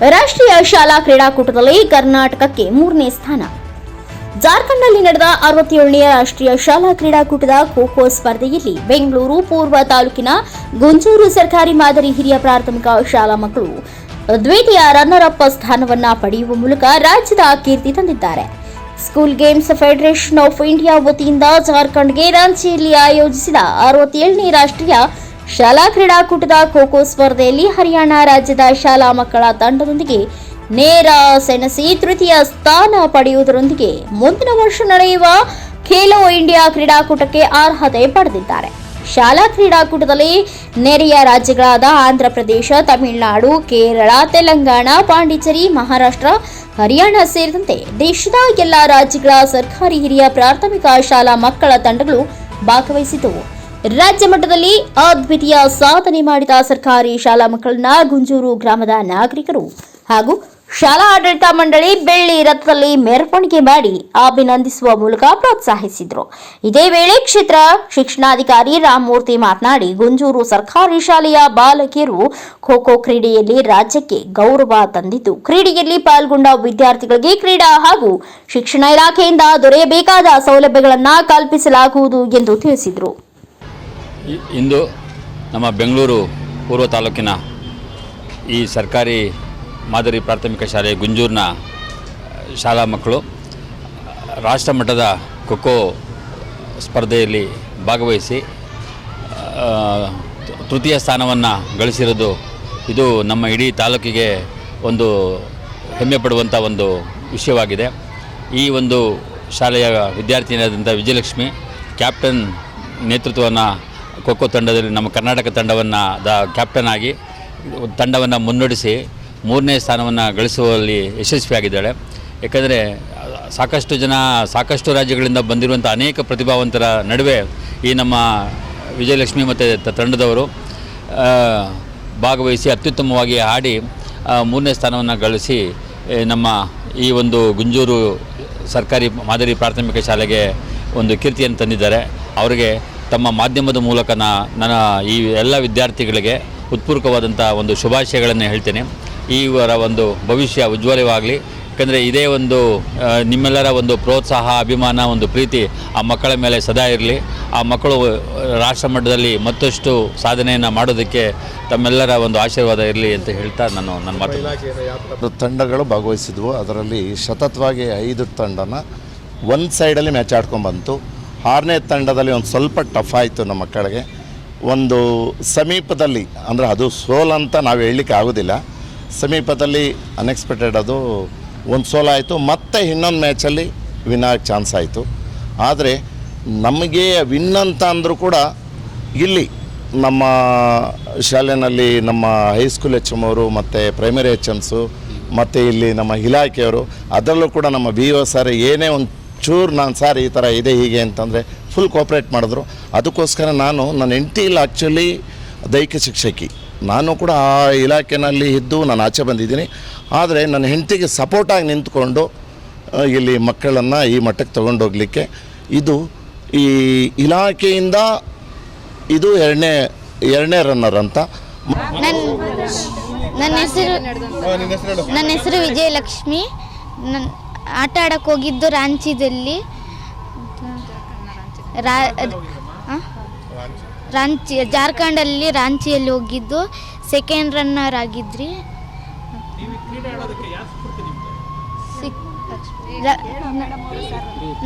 ರಾಷ್ಟ್ರೀಯ ಶಾಲಾ ಕ್ರೀಡಾಕೂಟದಲ್ಲಿ ಕರ್ನಾಟಕಕ್ಕೆ ಮೂರನೇ ಸ್ಥಾನ. ಜಾರ್ಖಂಡ್ನಲ್ಲಿ ನಡೆದ ಅರವತ್ತೇಳನೆಯ ರಾಷ್ಟ್ರೀಯ ಶಾಲಾ ಕ್ರೀಡಾಕೂಟದ ಖೋ ಖೋ ಸ್ಪರ್ಧೆಯಲ್ಲಿ ಬೆಂಗಳೂರು, ಪೂರ್ವ ತಾಲೂಕಿನ ಗುಂಜೂರು ಸರ್ಕಾರಿ ಮಾದರಿ ಹಿರಿಯ ಪ್ರಾಥಮಿಕ ಶಾಲಾ ಮಕ್ಕಳು ದ್ವಿತೀಯ ರನ್ನರ್ ಅಪ್ ಸ್ಥಾನವನ್ನ ಪಡೆಯುವ ಮೂಲಕ ರಾಜ್ಯದ ಕೀರ್ತಿ ತಂದಿದ್ದಾರೆ. School games federation of India ವತಿಯಿಂದ ಜಾರ್ಖಂಡ್ಗೆ ರಾಂಚಿಯಲ್ಲಿ ಆಯೋಜಿಸಿದ ಅರವತ್ತೇಳನೇ ರಾಷ್ಟ್ರೀಯ ಶಾಲಾ ಕ್ರೀಡಾಕೂಟದ ಖೋ ಖೋ ಸ್ಪರ್ಧೆಯಲ್ಲಿ ಹರಿಯಾಣ ರಾಜ್ಯದ ಶಾಲಾ ಮಕ್ಕಳ ತಂಡದೊಂದಿಗೆ ನೇರ ಸೆಣಸಿ ತೃತೀಯ ಸ್ಥಾನ ಪಡೆಯುವುದರೊಂದಿಗೆ ಮುಂದಿನ ವರ್ಷ ನಡೆಯುವ ಖೇಲೋ ಇಂಡಿಯಾ ಕ್ರೀಡಾಕೂಟಕ್ಕೆ ಅರ್ಹತೆ ಪಡೆದಿದ್ದಾರೆ. ಶಾಲಾ ಕ್ರೀಡಾಕೂಟದಲ್ಲಿ ನೆರೆಯ ರಾಜ್ಯಗಳಾದ ಆಂಧ್ರಪ್ರದೇಶ, ತಮಿಳುನಾಡು, ಕೇರಳ, ತೆಲಂಗಾಣ, ಪಾಂಡಿಚೇರಿ, ಮಹಾರಾಷ್ಟ್ರ, ಹರಿಯಾಣ ಸೇರಿದಂತೆ ದೇಶದ ಎಲ್ಲ ರಾಜ್ಯಗಳ ಸರ್ಕಾರಿ ಹಿರಿಯ ಪ್ರಾಥಮಿಕ ಶಾಲಾ ಮಕ್ಕಳ ತಂಡಗಳು ಭಾಗವಹಿಸಿದ್ದವು. ರಾಜ್ಯ ಮಟ್ಟದಲ್ಲಿ ಅದ್ವಿತೀಯ ಸಾಧನೆ ಮಾಡಿದ ಸರ್ಕಾರಿ ಶಾಲಾ ಮಕ್ಕಳನ್ನ ಗುಂಜೂರು ಗ್ರಾಮದ ನಾಗರಿಕರು ಹಾಗೂ ಶಾಲಾ ಆಡಳಿತ ಮಂಡಳಿ ಬೆಳ್ಳಿ ರಥದಲ್ಲಿ ಮೆರವಣಿಗೆ ಮಾಡಿ ಅಭಿನಂದಿಸುವ ಮೂಲಕ ಪ್ರೋತ್ಸಾಹಿಸಿದರು. ಇದೇ ವೇಳೆ ಕ್ಷೇತ್ರ ಶಿಕ್ಷಣಾಧಿಕಾರಿ ರಾಮಮೂರ್ತಿ ಮಾತನಾಡಿ, ಗುಂಜೂರು ಸರ್ಕಾರಿ ಶಾಲೆಯ ಬಾಲಕಿಯರು ಖೋ ಖೋ ಕ್ರೀಡೆಯಲ್ಲಿ ರಾಜ್ಯಕ್ಕೆ ಗೌರವ ತಂದಿದ್ದು, ಕ್ರೀಡೆಯಲ್ಲಿ ಪಾಲ್ಗೊಂಡ ವಿದ್ಯಾರ್ಥಿಗಳಿಗೆ ಕ್ರೀಡಾ ಹಾಗೂ ಶಿಕ್ಷಣ ಇಲಾಖೆಯಿಂದ ದೊರೆಯಬೇಕಾದ ಸೌಲಭ್ಯಗಳನ್ನು ಕಲ್ಪಿಸಲಾಗುವುದು ಎಂದು ತಿಳಿಸಿದರು. ಇಂದು ನಮ್ಮ ಬೆಂಗಳೂರು ಪೂರ್ವ ತಾಲೂಕಿನ ಈ ಸರ್ಕಾರಿ ಮಾದರಿ ಪ್ರಾಥಮಿಕ ಶಾಲೆ ಗುಂಜೂರಿನ ಶಾಲಾ ಮಕ್ಕಳು, ರಾಷ್ಟ್ರ ಮಟ್ಟದ ಖೋಖೋ ಸ್ಪರ್ಧೆಯಲ್ಲಿ ಭಾಗವಹಿಸಿ ತೃತೀಯ ಸ್ಥಾನವನ್ನು ಗಳಿಸಿರೋದು ಇದು ನಮ್ಮ ಇಡೀ ತಾಲೂಕಿಗೆ ಒಂದು ಹೆಮ್ಮೆ ಪಡುವಂಥ ಒಂದು ವಿಷಯವಾಗಿದೆ. ಈ ಒಂದು ಶಾಲೆಯ ವಿದ್ಯಾರ್ಥಿನಿಯಾದಂಥ ವಿಜಯಲಕ್ಷ್ಮಿ, ಕ್ಯಾಪ್ಟನ್ ನೇತೃತ್ವವನ್ನು ಖೋಖೋ ತಂಡದಲ್ಲಿ ನಮ್ಮ ಕರ್ನಾಟಕ ತಂಡವನ್ನು ದ ಕ್ಯಾಪ್ಟನ್ ಆಗಿ, ತಂಡವನ್ನು ಮುನ್ನಡೆಸಿ ಮೂರನೇ ಸ್ಥಾನವನ್ನು ಗಳಿಸುವಲ್ಲಿ ಯಶಸ್ವಿಯಾಗಿದ್ದಾಳೆ. ಏಕೆಂದರೆ, ಸಾಕಷ್ಟು ಜನ, ಸಾಕಷ್ಟು ರಾಜ್ಯಗಳಿಂದ ಬಂದಿರುವಂಥ ಅನೇಕ ಪ್ರತಿಭಾವಂತರ ನಡುವೆ ಈ ನಮ್ಮ ವಿಜಯಲಕ್ಷ್ಮಿ ಮತ್ತು ತಂಡದವರು ಭಾಗವಹಿಸಿ ಅತ್ಯುತ್ತಮವಾಗಿ ಆಡಿ ಮೂರನೇ ಸ್ಥಾನವನ್ನು ಗಳಿಸಿ ನಮ್ಮ ಈ ಒಂದು ಗುಂಜೂರು ಸರ್ಕಾರಿ ಮಾದರಿ ಪ್ರಾಥಮಿಕ ಶಾಲೆಗೆ ಒಂದು ಕೀರ್ತಿಯನ್ನು ತಂದಿದ್ದಾರೆ. ಅವರಿಗೆ ತಮ್ಮ ಮಾಧ್ಯಮದ ಮೂಲಕ ನನ್ನ ಈ ಎಲ್ಲ ವಿದ್ಯಾರ್ಥಿಗಳಿಗೆ ಉತ್ಪೂರ್ಕವಾದಂಥ ಒಂದು ಶುಭಾಶಯಗಳನ್ನು ಹೇಳ್ತೇನೆ. ಇವರ ಒಂದು ಭವಿಷ್ಯ ಉಜ್ವಲವಾಗಲಿ. ಯಾಕಂದರೆ ಇದೇ ಒಂದು ನಿಮ್ಮೆಲ್ಲರ ಒಂದು ಪ್ರೋತ್ಸಾಹ, ಅಭಿಮಾನ, ಒಂದು ಪ್ರೀತಿ ಆ ಮಕ್ಕಳ ಮೇಲೆ ಸದಾ ಇರಲಿ. ಆ ಮಕ್ಕಳು ರಾಷ್ಟ್ರ ಮಟ್ಟದಲ್ಲಿ ಮತ್ತಷ್ಟು ಸಾಧನೆಯನ್ನು ಮಾಡೋದಕ್ಕೆ ತಮ್ಮೆಲ್ಲರ ಒಂದು ಆಶೀರ್ವಾದ ಇರಲಿ ಅಂತ ಹೇಳ್ತಾ ನಾನು ನನ್ನ ಮಾತು. ತಂಡಗಳು ಭಾಗವಹಿಸಿದ್ವು. ಅದರಲ್ಲಿ ಸತತವಾಗಿ ಐದು ತಂಡನ ಒಂದು ಸೈಡಲ್ಲಿ ಮ್ಯಾಚ್ ಆಡ್ಕೊಂಡ್ಬಂತು ಆರನೇ ತಂಡದಲ್ಲಿ ಒಂದು ಸ್ವಲ್ಪ ಟಫ್ ಆಯಿತು ನಮ್ಮ ಮಕ್ಕಳಿಗೆ. ಒಂದು ಸಮೀಪದಲ್ಲಿ, ಅಂದರೆ ಅದು ಸೋಲ್ ಅಂತ ನಾವು ಹೇಳಲಿಕ್ಕೆ ಆಗೋದಿಲ್ಲ. ಸಮೀಪದಲ್ಲಿ ಅನ್ಎಕ್ಸ್ಪೆಕ್ಟೆಡ್ ಅದು ಒಂದು ಸೋಲ್ ಆಯಿತು, ಮತ್ತೆ ಇನ್ನೊಂದು ಮ್ಯಾಚಲ್ಲಿ ವಿನ್ ಆಗೋ ಚಾನ್ಸ್ ಆಯಿತು. ಆದರೆ ನಮಗೆ ವಿನ್ ಅಂತ ಅಂದರೂ ಕೂಡ ಇಲ್ಲಿ ನಮ್ಮ ಶಾಲೆಯಲ್ಲಿ ನಮ್ಮ ಹೈಸ್ಕೂಲ್ ಎಚ್ ಎಂ ಅವರು, ಮತ್ತು ಪ್ರೈಮರಿ ಎಚ್ ಎಮ್ಸು ಮತ್ತು ಇಲ್ಲಿ ನಮ್ಮ ಇಲಾಖೆಯವರು, ಅದರಲ್ಲೂ ಕೂಡ ನಮ್ಮ ಬಿ ಒ ಸರ್ ಏನೇ ಒಂದು ಚೂರು ನಾನು ಸರ್ ಈ ಥರ ಇದೆ ಹೀಗೆ ಅಂತಂದರೆ ಫುಲ್ ಕೋಪ್ರೇಟ್ ಮಾಡಿದ್ರು. ಅದಕ್ಕೋಸ್ಕರ ನಾನು, ನನ್ನ ಹೆಂಡತಿ ಇಲ್ಲ ಆ್ಯಕ್ಚುಲಿ ದೈಹಿಕ ಶಿಕ್ಷಕಿ. ನಾನು ಕೂಡ ಆ ಇಲಾಖೆನಲ್ಲಿ ಇದ್ದು ನಾನು ಆಚೆ ಬಂದಿದ್ದೀನಿ. ಆದರೆ ನನ್ನ ಹೆಂಡತಿಗೆ ಸಪೋರ್ಟಾಗಿ ನಿಂತ್ಕೊಂಡು ಇಲ್ಲಿ ಮಕ್ಕಳನ್ನು ಈ ಮಟ್ಟಕ್ಕೆ ತೊಗೊಂಡೋಗ್ಲಿಕ್ಕೆ ಇದು ಈ ಇಲಾಖೆಯಿಂದ ಇದು ಎರಡನೇ ಎರಡನೇ ರನ್ನರ್ ಅಂತ. ನನ್ನ ನನ್ನ ಹೆಸರು ನನ್ನ ಹೆಸರು ವಿಜಯಲಕ್ಷ್ಮಿ. ನನ್ನ ಆಟ ಆಡಕ್ಕೆ ಹೋಗಿದ್ದು ರಾಂಚಿದಲ್ಲಿ. ರಾಂಚಿ ಜಾರ್ಖಂಡ್ ಜಾರ್ಖಂಡಲ್ಲಿ ರಾಂಚಿಯಲ್ಲಿ ಹೋಗಿದ್ದು. ಸೆಕೆಂಡ್ ರನ್ನರ್ ಆಗಿದ್ರಿ.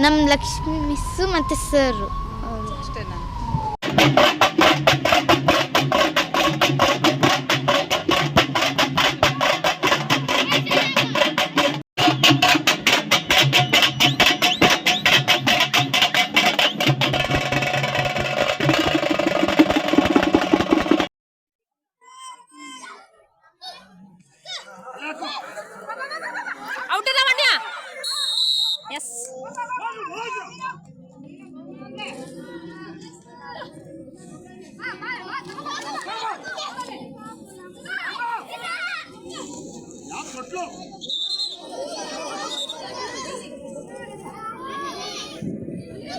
ನಮ್ಮ ಲಕ್ಷ್ಮಿ ಮಿಸ್ಸು ಮತ್ತು ಸರ್. Yes.